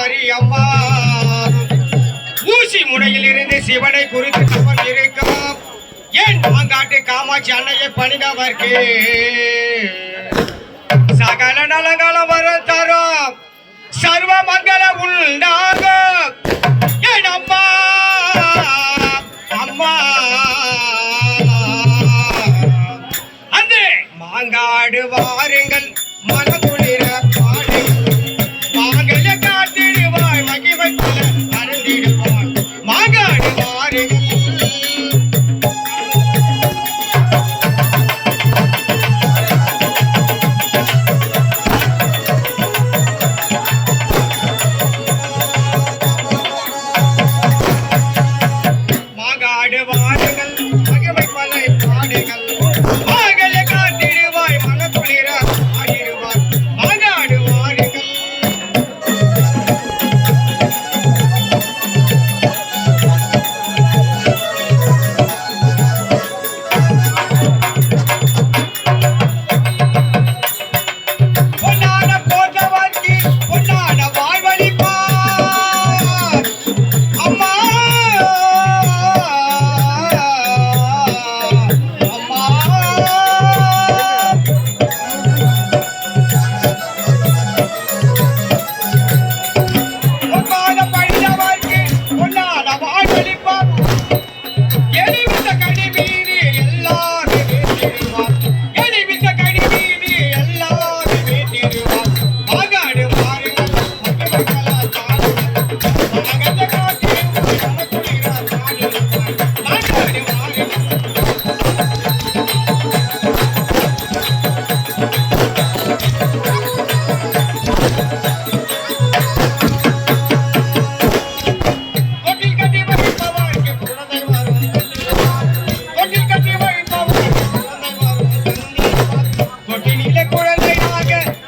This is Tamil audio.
மாறி ஊசி முனையில் இருந்து சிவனை குறித்து கப்பல் ஏன் மாங்காட்டு காமாட்சி அன்னையை பணிதவர்க்கு சகல நலங்கள வர தரும். சர்வ மங்கள உண்டாக ஏன் அம்மா? அம்மா. அந்த மாங்காடு வாருங்கள். மனம் করে Thank you. வாங்க.